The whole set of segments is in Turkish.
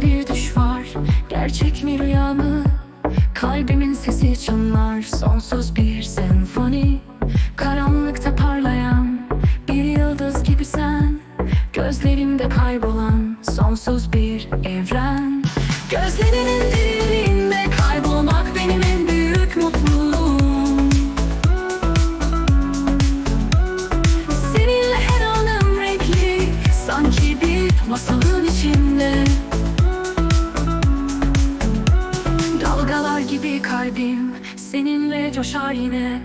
bir düş var. Gerçek mi rüya mı? Kalbimin sesi çınlar. Sonsuz bir senfoni. Karanlıkta parlayan Bir yıldız gibi sen. Gözlerimde kaybolan Sonsuz bir evren. Gözlerinin derinliğinde Kaybolmak benim en büyük mutluluğum. Seninle her anım renkli. Sanki bir masalın içinde Dalgalar gibi kalbim Seninle coşar yine.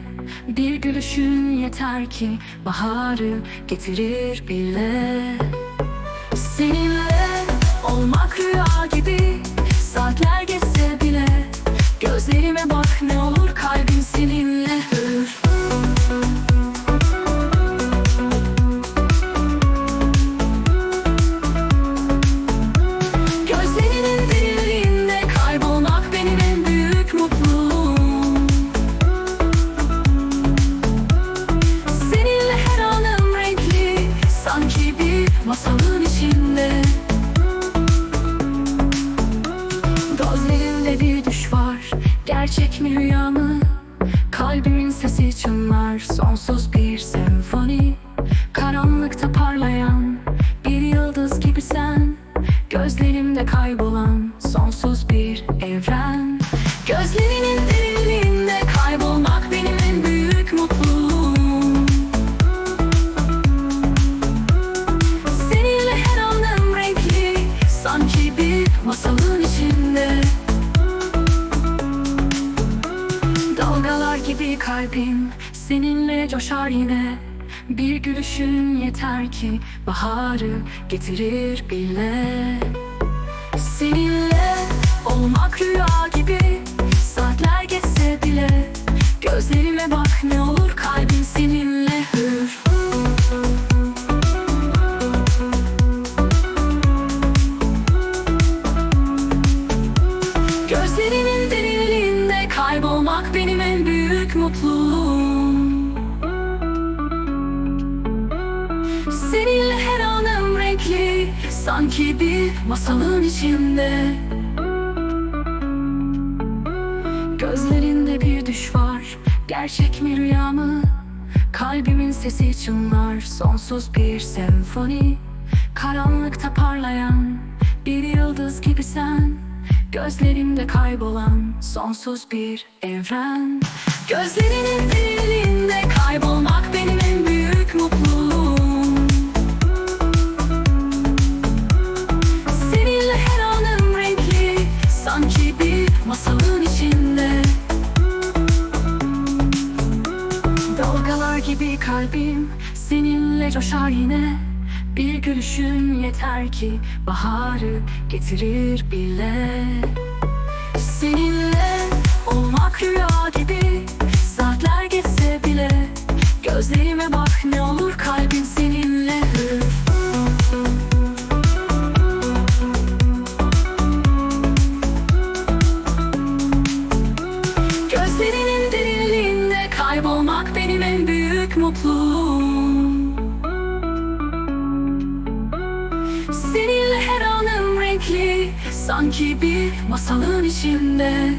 Bir gülüşün yeter ki Baharı getirir bile Seninle olmak rüya gibi Saatler masalın içinde. Gözlerimde bir düş var. Gerçek mi rüya mı? Kalbimin sesi çınlar. Sonsuz bir senfoni. Karanlıkta parlayan bir yıldız gibi sen Gözlerimde kaybolan masalın içinde. Dalgalar gibi kalbim seninle coşar yine. Bir gülüşün yeter ki baharı getirir bile Seninle olmak rüya gibi Saatler geçse bile Gözlerime bak ne olur kalbim seninle. hür mutluluğum. Seninle her anım renkli sanki bir masalın içinde. Gözlerinde bir düş var gerçek mi rüya mı? Kalbimin sesi çınlar sonsuz bir senfoni. Karanlıkta parlayan bir yıldız gibi sen. Gözlerimde kaybolan sonsuz bir evren Gözlerinin derinliğinde kaybolmak benim en büyük mutluluğum. Seninle her anım renkli sanki bir masalın içinde. Dalgalar gibi kalbim seninle coşar yine. Bir gülüşün yeter ki baharı getirir bile. Seninle olmak rüya gibi bile. Gözlerime bak ne olur kalbim seninle. Gözlerinin derinliğinde kaybolmak benim en büyük mutluluğum. Seninle her anım renkli sanki bir masalın içinde